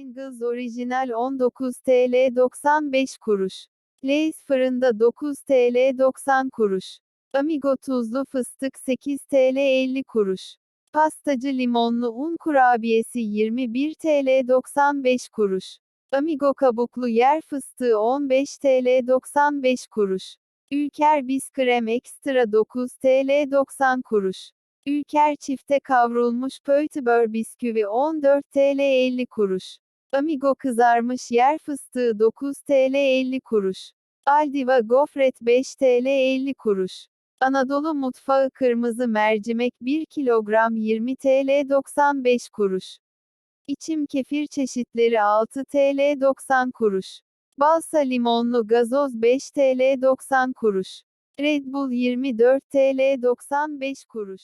Pringles orijinal 19 TL 95 kuruş. Lay's fırında 9 TL 90 kuruş. Amigo tuzlu fıstık 8 TL 50 kuruş. Pastacı limonlu un kurabiyesi 21 TL 95 kuruş. Amigo kabuklu yer fıstığı 15 TL 95 kuruş. Ülker Biskrem Ekstra 9 TL 90 kuruş. Ülker çifte kavrulmuş pötibör bisküvi 14 TL 50 kuruş. Amigo kızarmış yer fıstığı 9 TL 50 kuruş. Aldiva gofret 5 TL 50 kuruş. Anadolu mutfağı kırmızı mercimek 1 kilogram 20 TL 95 kuruş. İçim kefir çeşitleri 6 TL 90 kuruş. Balsa limonlu gazoz 5 TL 90 kuruş. Red Bull 24 TL 95 kuruş.